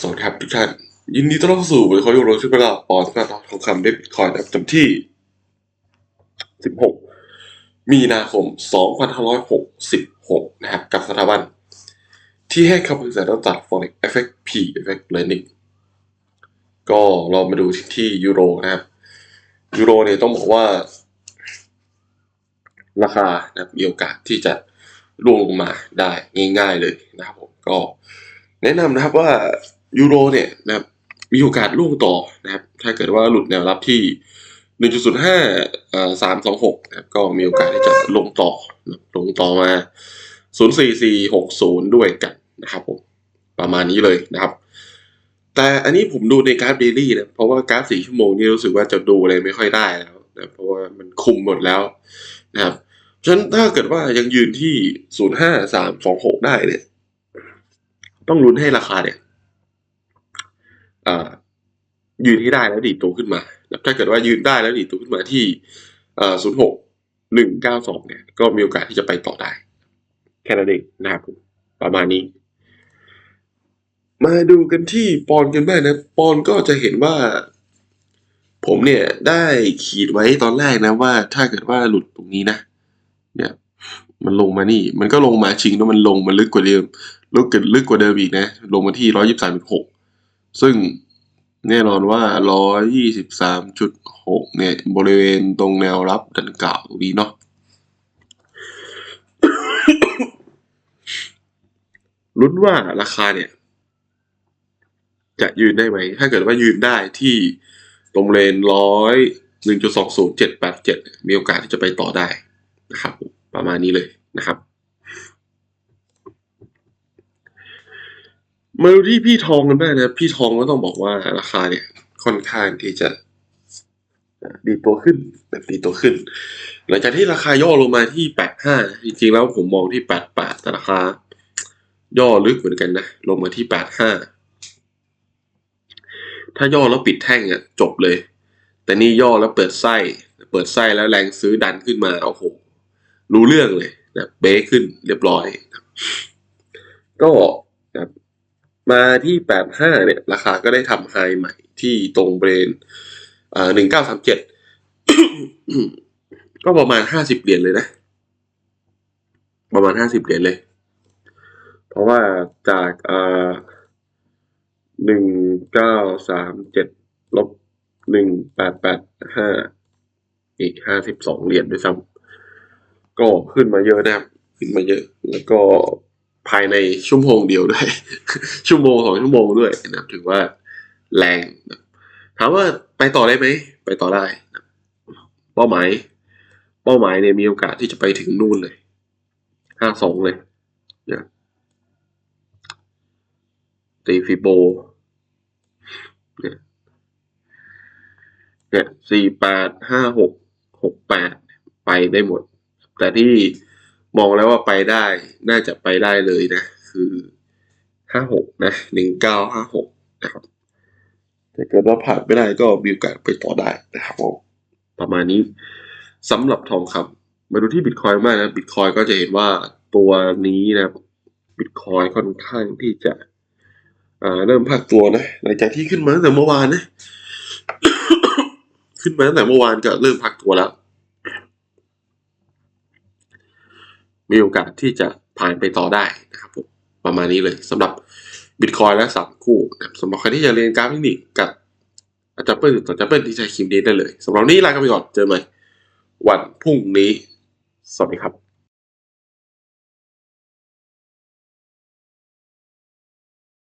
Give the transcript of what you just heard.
ส่วนครับทุกท่าน ยินดีต้อนรับสู่บริษัทโยโรชิบะลาปอนด์การทองคำได้บิตคอยน์นะครับจำที่ 16 มีนาคม 2566 นะครับ กับสถาบัน ที่ให้คำปรึกษาด้านตลาด forex effect p effect learning ก็เรามาดูที่ยูโรนะครับ ยูโรเนี่ยต้องบอกว่า ราคานะมีโอกาสที่จะร่วงลงมาได้ง่าย ๆ เลยนะครับผมก็แนะนำนะครับว่า ยูโรเนี่ยนะครับมีโอกาสร่วงต่อนะครับ ถ้าเกิดว่าหลุดแนวรับที่ 1.05เอ่อ326นะครับก็มีโอกาสที่จะลงต่อนะลงต่อมา 04460 ด้วยกันนะครับผมประมาณนี้เลยนะครับ แต่อันนี้ผมดูในกราฟเดลี่นะเพราะว่ากราฟสี่ชั่วโมงนี่รู้สึกว่าจะดูอะไรไม่ค่อยได้แล้วนะเพราะว่ามันคุมหมดแล้วนะครับฉะนั้นถ้าเกิดว่ายังยืนที่ศูนย์ห้าสามสองหกได้เนี่ย ต้องลุ้นให้ราคาเนี่ย ยืนให้ได้แล้วดีดตัวขึ้นมาแล้วถ้าเกิดว่ายืนได้แล้วดีดตัวขึ้นมาที่ศูนย์หกหนึ่งเก้าสองเนี่ย ก็มีโอกาสที่จะไปต่อได้ แค่นั้นเองนะครับประมาณนี้ มาดูกันที่ปอนกันบ้างนะ ปอนก็จะเห็นว่า ผมเนี่ยได้ขีดไว้ตอนแรกนะว่า ถ้าเกิดว่าหลุดตรงนี้นะ เนี่ย มันลงมานี่ มันก็ลงมาชิงแล้วมันลงมาลึกกว่าเดิมลึกกว่าลึกกว่าเดิมอีกนะ ลงมาที่ร้อยยี่สิบสามจุดหก ซึ่งแน่นอนว่าร้อยยี่สิบสามจุดหกเนี่ย บริเวณตรงแนวรับดันกล่าวนี้เนาะ ลุ้นว่าราคาเนี่ย จะยืนได้ไหม ถ้าเกิดว่ายืนได้ที่ตรงเลนร้อยหนึ่งจุดสองศูนย์เจ็ดแปดเจ็ดมีโอกาสที่จะไปต่อได้นะครับ ประมาณนี้เลยนะครับ มาดูที่พี่ทองกันบ้างนะ พี่ทองก็ต้องบอกว่าราคาเนี่ยค่อนข้างที่จะดีตัวขึ้นแบบดีตัวขึ้น หลังจากที่ราคาย่อลงมาที่แปดห้าจริงๆแล้วผมมองที่แปดแปดแต่ราคาย่อลึกเหมือนกันนะ ลงมาที่แปดห้าถ้าย่อแล้วปิดแท่งอะจบเลย แต่นี่ย่อแล้วเปิดไส้เปิดไส้แล้วแรงซื้อดันขึ้นมาโอ้โหรู้เรื่องเลยนะเบรกขึ้นเรียบร้อย ก็นะ มาที่แปดห้าเนี่ย ราคาก็ได้ทำไฮใหม่ที่ตรงเบรนอ่าหนึ่งเก้าสามเจ็ดก็ประมาณห้าสิบเหรียญเลยนะ ประมาณห้าสิบเหรียญเลย เพราะว่าจากอ่าหนึ่งเก้าสามเจ็ดลบหนึ่งแปดแปดห้าอีกห้าสิบสองเหรียญด้วยซ้ำก็ขึ้นมาเยอะนะครับ ขึ้นมาเยอะ แล้วก็ ภายในชั่วโมงเดียวด้วย ชั่วโมงสองชั่วโมงด้วยนะถือว่าแรงนะถามว่าไปต่อได้ไหม ไปต่อได้นะเป้าหมาย เป้าหมายเนี่ยมีโอกาสที่จะไปถึงนู่นเลยห้าสองเลยนะตีฟิโบเนี่ยสี่แปดห้าหกหกแปดไปได้หมด แต่ที่ มองแล้วว่าไปได้ น่าจะไปได้เลยนะ คือห้าหกนะหนึ่งเก้าห้าหกนะครับถ้าเกิดว่าผ่านไม่ได้ก็มีโอกาสไปต่อได้นะครับผมประมาณนี้สำหรับทองคำมาดูที่บิตคอยมากนะบิตคอยก็จะเห็นว่าตัวนี้นะบิตคอยค่อนข้างที่จะเริ่มพักตัวนะหลังจากที่ขึ้นมาตั้งแต่เมื่อวานนะ ขึ้นมาตั้งแต่เมื่อวานก็เริ่มพักตัวแล้ว มีโอกาสที่จะผ่านไปต่อได้นะครับผมประมาณนี้เลยสำหรับบิตคอยและสามคู่นะสำหรับใครที่จะเรียนกราฟนิกกับอาจารย์เปิ้ลต่ออาจารย์เปิ้ลที่ใช้คลิปนี้ได้เลยสำหรับนี้ลากันไปก่อนเจอกันใหม่วันพรุ่งนี้ สวัสดีครับ